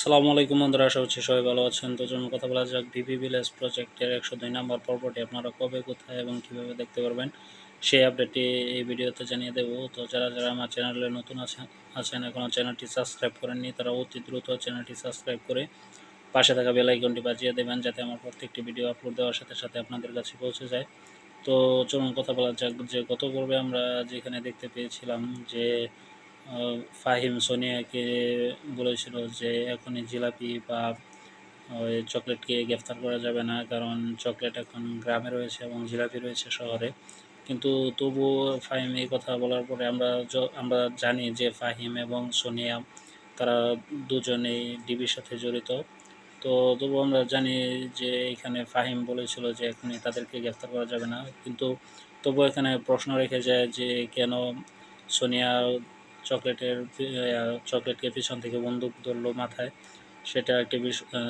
সালামু আলাইকুম বন্ধুরা, আশা করছি সবাই ভালো আছেন। তো জন্য কথা বলা যাক। ভিভি ভিলেজ প্রজেক্টের একশো দুই নম্বর পর্বটি আপনারা কবে, কোথায় এবং কীভাবে দেখতে পারবেন, সেই আপডেটটি এই ভিডিওতে জানিয়ে দেবো। তো যারা যারা আমার চ্যানেলে নতুন আছেন আছেন এখনও চ্যানেলটি সাবস্ক্রাইব করেননি, তারা অতি দ্রুত চ্যানেলটি সাবস্ক্রাইব করে পাশে থাকা বেল আইকনটি বাজিয়ে দেবেন, যাতে আমার প্রত্যেকটি ভিডিও আপলোড দেওয়ার সাথে সাথে আপনাদের কাছে পৌঁছে যায়। তো চলুন কথা বলা যাক যে গত পর্বে আমরা যেখানে দেখতে পেয়েছিলাম যে ফাহিম সোনিয়াকে বলেছিল যে এখনই জিলাপি বা, ওই চকলেটকে গ্রেফতার করা যাবে না, কারণ চকলেট এখন গ্রামে রয়েছে এবং জিলাপি রয়েছে শহরে। কিন্তু তবুও ফাহিম এই কথা বলার পরে আমরা আমরা জানি যে ফাহিম এবং সোনিয়া, তারা দুজনেই ডিবির সাথে জড়িত। তো তবু আমরা জানি যে এখানে ফাহিম বলেছিল যে এখনই তাদেরকে গ্রেফতার করা যাবে না। কিন্তু তবু এখানে প্রশ্ন রেখে যায় যে কেন সোনিয়া চকলেটের চকলেটকে পিছন থেকে বন্দুক ধরলো মাথায়। সেটা একটি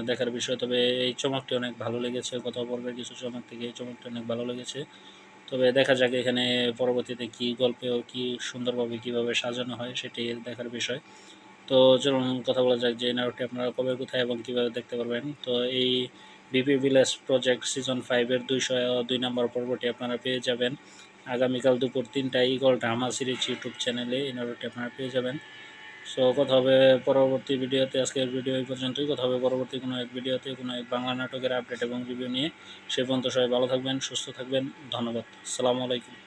দেখার বিষয়। তবে এই চমকটি অনেক ভালো লেগেছে। গত পর্বের কিছু চমক থেকে এই চমকটি অনেক ভালো লেগেছে। তবে দেখা যাক এখানে পরবর্তীতে কি গল্পে কি সুন্দরভাবে কীভাবে সাজানো হয় সেটি দেখার বিষয়। তো চলুন কথা বলা যাক যে নাটকটি আপনারা কবে, কোথায় এবং কীভাবে দেখতে পারবেন। তো এই বিপি ভিলেজ প্রজেক্ট সিজন ফাইভের দুইশো, দুই নম্বর পর্বটি আপনারা পেয়ে যাবেন। আগামীকাল দুপুর তিনটায় ইগল ড্রামা সিরিজ ইউটিউব চ্যানেলে এই নাটকটি আপনারা পেয়ে যাবেন। সো কথা হবে পরবর্তী ভিডিওতে। আজকের ভিডিও এই পর্যন্তই। কথা হবে পরবর্তী কোনো এক ভিডিওতে, কোনো এক বাংলা নাটকের আপডেট এবং রিভিউ নিয়ে। সে পর্যন্ত সবাই ভালো থাকবেন, সুস্থ থাকবেন। ধন্যবাদ। আসসালামু আলাইকুম।